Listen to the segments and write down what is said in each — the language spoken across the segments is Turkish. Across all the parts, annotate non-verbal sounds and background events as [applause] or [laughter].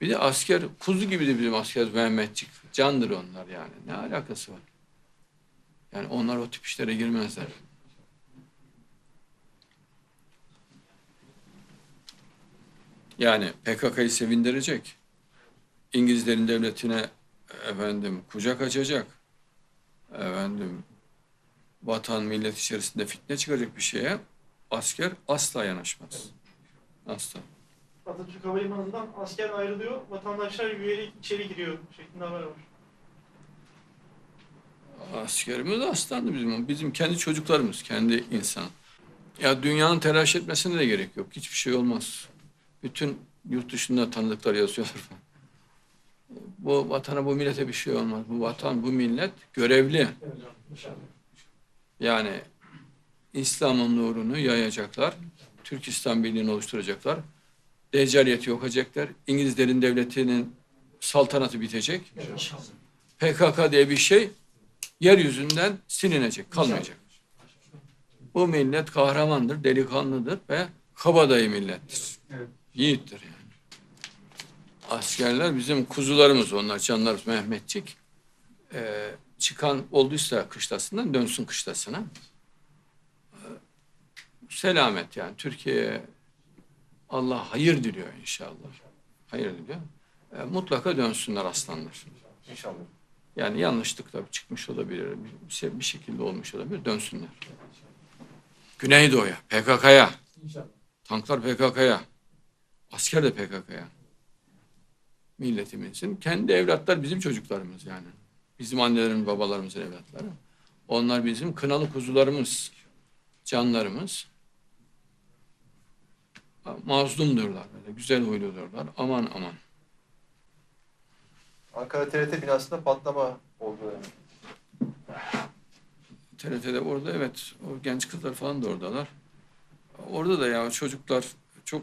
Bir de asker, kuzu gibi de bizim asker Mehmetçik. Candır onlar yani. Ne alakası var? Yani onlar o tip işlere girmezler. Yani PKK'yı sevindirecek. İngilizlerin devletine efendim kucak açacak. Efendim vatan millet içerisinde fitne çıkacak bir şeye asker asla yanaşmaz. Asla. Atatürk Havalimanı'ndan asker ayrılıyor, vatandaşlar yürüyerek içeri giriyor şeklinde haber var. Askerimiz aslandı bizim. Bizim kendi çocuklarımız, kendi insan. Ya dünyanın telaş etmesine de gerek yok. Hiçbir şey olmaz. Bütün yurt dışında tanıdıklar yazıyorlar falan. Bu vatana, bu millete bir şey olmaz. Bu vatan, bu millet görevli. Yani İslam'ın nurunu yayacaklar. Türk İslam Birliği'ni oluşturacaklar. Deccaliyeti yok edecekler. İngilizlerin devletinin saltanatı bitecek. PKK diye bir şey yeryüzünden silinecek, kalmayacak. Bu millet kahramandır, delikanlıdır ve kabadayı millettir. Yiğittir yani. Askerler bizim kuzularımız onlar, canlarımız Mehmetçik. Ee, çıkan olduysa kışlasından dönsün kışlasına. Ee, selamet yani Türkiye'ye Allah hayır diliyor inşallah. Hayır diliyor. Ee, mutlaka dönsünler aslanlar. İnşallah. Yani yanlışlıkla çıkmış olabilir, bir, şey- bir şekilde olmuş olabilir, dönsünler. Güneydoğu'ya, PKK'ya, tanklar PKK'ya, asker de PKK'ya. Milletimizin kendi evlatlar bizim çocuklarımız yani. Bizim annelerin, babalarımızın evlatları. Onlar bizim kınalı kuzularımız, canlarımız. Mazlumdurlar böyle, güzel huyludurlar. Aman aman. Ankara TRT binasında patlama oldu. Yani. TRT'de orada evet o genç kızlar falan da oradalar. Orada da ya çocuklar çok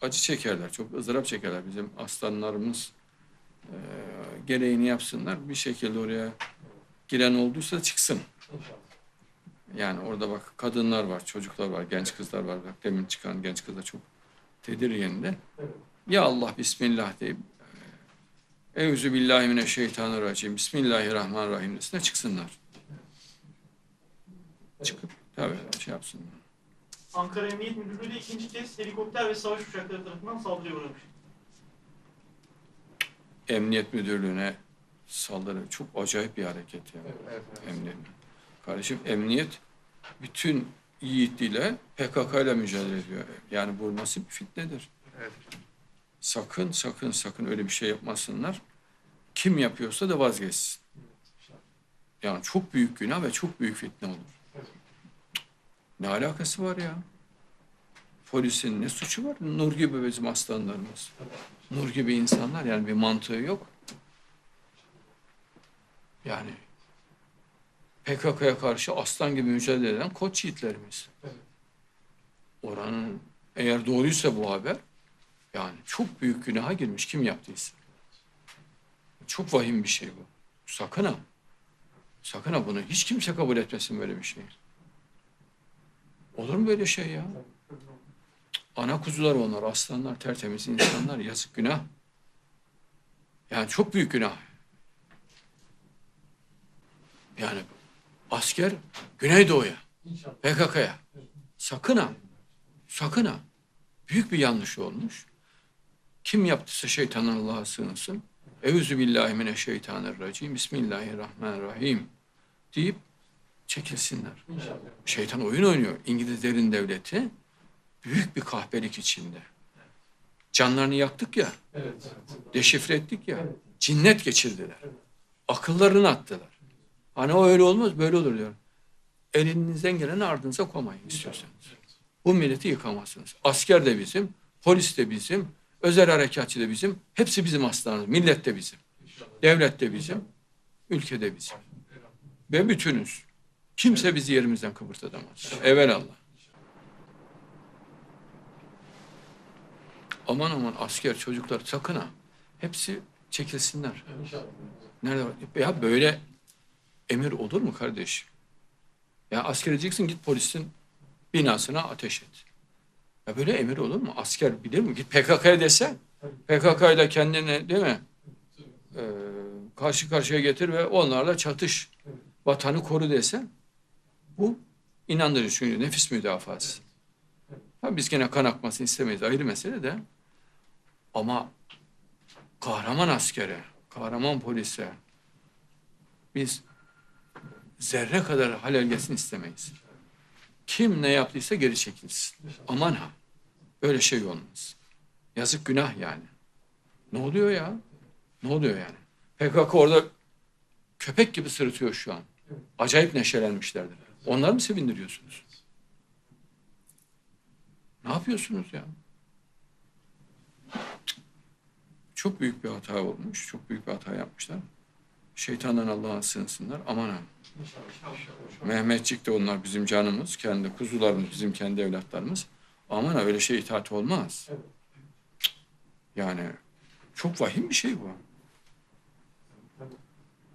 acı çekerler, çok ızdırap çekerler. Bizim aslanlarımız e, gereğini yapsınlar. Bir şekilde oraya giren olduysa çıksın. Yani orada bak kadınlar var, çocuklar var, genç kızlar var. Bak demin çıkan genç kızlar çok tedirgindi. Ya Allah Bismillah deyip Eûzü billahi mineşşeytanirracim. Bismillahirrahmanirrahim desine çıksınlar. Çıkıp tabii şey yapsınlar. Ankara Emniyet Müdürlüğü de ikinci kez helikopter ve savaş uçakları tarafından saldırıya uğramış. Emniyet Müdürlüğü'ne saldırı çok acayip bir hareket ya. Evet, evet. Emniyet. Kardeşim emniyet bütün yiğitliğiyle PKK ile mücadele ediyor. Yani bu nasıl bir fitnedir? Evet. Sakın sakın sakın öyle bir şey yapmasınlar. Kim yapıyorsa da vazgeçsin. Yani çok büyük günah ve çok büyük fitne olur. Ne alakası var ya? Polisin ne suçu var? Nur gibi bizim aslanlarımız. Nur gibi insanlar yani bir mantığı yok. Yani PKK'ya karşı aslan gibi mücadele eden koç yiğitlerimiz. Evet. Oranın eğer doğruysa bu haber yani çok büyük günaha girmiş kim yaptıysa. Çok vahim bir şey bu. Sakın ha. Sakın ha bunu hiç kimse kabul etmesin böyle bir şey. Olur mu böyle şey ya? Ana kuzular onlar, aslanlar, tertemiz insanlar, yazık günah. Yani çok büyük günah. Yani asker Güneydoğu'ya. PKK'ya. Sakın ha, sakın ha. Büyük bir yanlış olmuş. Kim yaptıysa şeytanın Allah'a sığınsın. Eûzü billahi mineşşeytanirracim. Bismillahirrahmanirrahim. Deyip çekilsinler. Şeytan oyun oynuyor. İngilizlerin devleti büyük bir kahpelik içinde. Canlarını yaktık ya, Evet. deşifre ettik ya, cinnet geçirdiler. Akıllarını attılar. Hani o öyle olmaz, böyle olur diyor. Elinizden geleni ardınıza koymayın istiyorsanız. Bu milleti yıkamazsınız. Asker de bizim, polis de bizim, özel harekatçı da bizim. Hepsi bizim aslanımız. Millet de bizim. Devlet de bizim, ülke de bizim. Ve bütünüz. Kimse bizi yerimizden kıpırtatamaz. Evelallah. Aman aman asker çocuklar sakın ha. Hepsi çekilsinler. Nerede var? Ya böyle emir olur mu kardeş? Ya asker edeceksin git polisin binasına ateş et. Ya böyle emir olur mu? Asker bilir mi? Git PKK'ya dese PKK ile kendini değil mi? Ee, karşı karşıya getir ve onlarla çatış. Vatanı koru desen bu inandırıcı çünkü nefis müdafası. Ha, biz gene kan akmasını istemeyiz ayrı mesele de. Ama kahraman askere, kahraman polise biz zerre kadar halel gelsin istemeyiz. Kim ne yaptıysa geri çekilsin. Aman ha. Böyle şey olmaz. Yazık günah yani. Ne oluyor ya? Ne oluyor yani? PKK orada köpek gibi sırıtıyor şu an. Acayip neşelenmişlerdir. Onları mı sevindiriyorsunuz? Ne yapıyorsunuz ya? Çok büyük bir hata olmuş. Çok büyük bir hata yapmışlar. Şeytandan Allah'a sığınsınlar. Aman ha. Mehmetçik de onlar bizim canımız. Kendi kuzularımız, bizim kendi evlatlarımız. Aman ha öyle şey itaat olmaz. Yani çok vahim bir şey bu.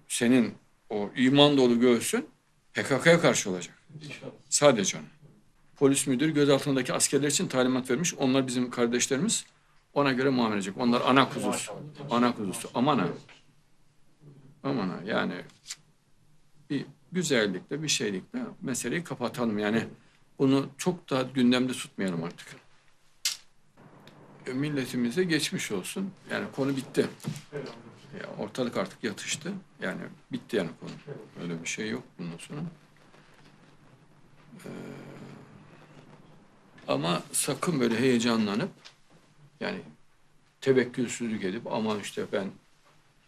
Senin o iman dolu göğsün PKK'ya karşı olacak. Sadece onu. Polis müdürü gözaltındaki askerler için talimat vermiş. Onlar bizim kardeşlerimiz. Ona göre muamele edecek. Onlar ana kuzusu. Ana kuzusu. Aman ha. Aman ha. Yani bir güzellikle, bir şeylikle meseleyi kapatalım. Yani bunu çok da gündemde tutmayalım artık. E, Milletimize geçmiş olsun. Yani konu bitti. Ya ortalık artık yatıştı. Yani bitti yani konu. Öyle bir şey yok bundan sonra. Ee, ama sakın böyle heyecanlanıp yani tevekkülsüzlük edip aman işte ben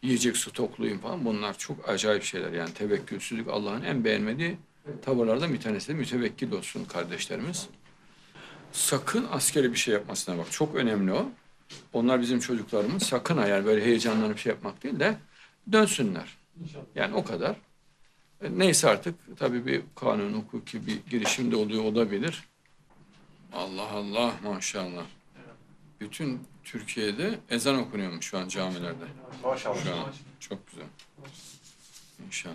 yiyecek stokluyum falan bunlar çok acayip şeyler. Yani tevekkülsüzlük Allah'ın en beğenmediği tavırlardan bir tanesi de mütevekkil olsun kardeşlerimiz. Sakın askeri bir şey yapmasına bak. Çok önemli o. Onlar bizim çocuklarımız. Sakın ha yani böyle heyecanlanıp şey yapmak değil de dönsünler. Yani o kadar. E, Neyse artık tabii bir kanun hukuki bir girişim de oluyor olabilir. Allah Allah maşallah. Bütün Türkiye'de ezan okunuyormuş şu an camilerde. Maşallah. Şu an çok güzel. İnşallah.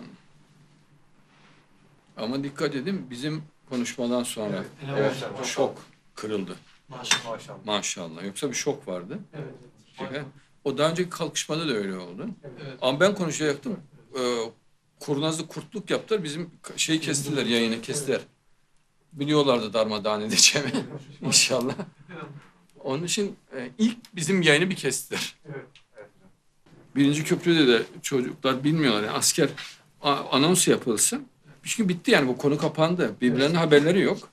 Ama dikkat edin bizim konuşmadan sonra Evet, evet. şok kırıldı. Maşallah. Maşallah. Yoksa bir şok vardı. Evet. Evet. O daha önceki kalkışmada da öyle oldu. Evet. Ama ben konuşacaktım. Ee, kurnazlı kurtluk yaptılar. Bizim şeyi kestiler, yayını kestiler. Biliyorlardı darmadağın edeceğimi. [laughs] İnşallah. Onun için e, ilk bizim yayını bir kestiler. Evet. Birinci köprüde de çocuklar bilmiyorlar. Yani asker anons yapılsın. Çünkü bitti yani bu konu kapandı. Birbirlerinin haberleri yok.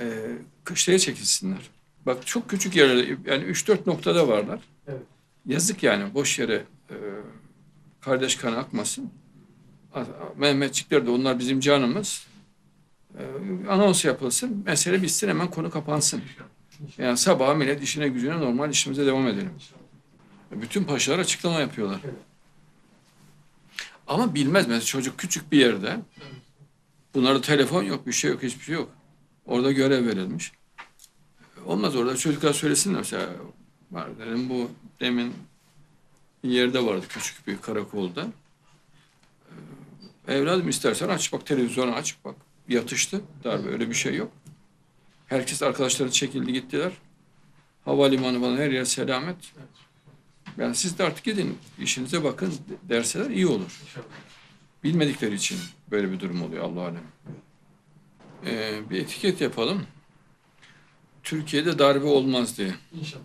Ee, kışlaya çekilsinler. Bak çok küçük yerlerde yani 3-4 noktada varlar. Evet. Yazık yani boş yere e, kardeş kanı akmasın. Mehmetçikler de onlar bizim canımız. E, anons yapılsın. Mesele bitsin hemen konu kapansın. Yani sabah millet işine gücüne normal işimize devam edelim. Bütün paşalar açıklama yapıyorlar. Ama bilmez mesela çocuk küçük bir yerde. Bunlarda telefon yok, bir şey yok, hiçbir şey yok. Orada görev verilmiş. Olmaz orada çocuklar söylesinler mesela. Var dedim bu demin bir yerde vardı küçük bir karakolda. Ee, Evladım istersen aç bak televizyonu aç bak. Yatıştı. Darbe öyle bir şey yok. Herkes arkadaşları çekildi gittiler. Havalimanı bana her yer selamet. Yani siz de artık gidin işinize bakın derseler iyi olur. Bilmedikleri için böyle bir durum oluyor Allah alem. Ee, bir etiket yapalım. Türkiye'de darbe olmaz diye. İnşallah.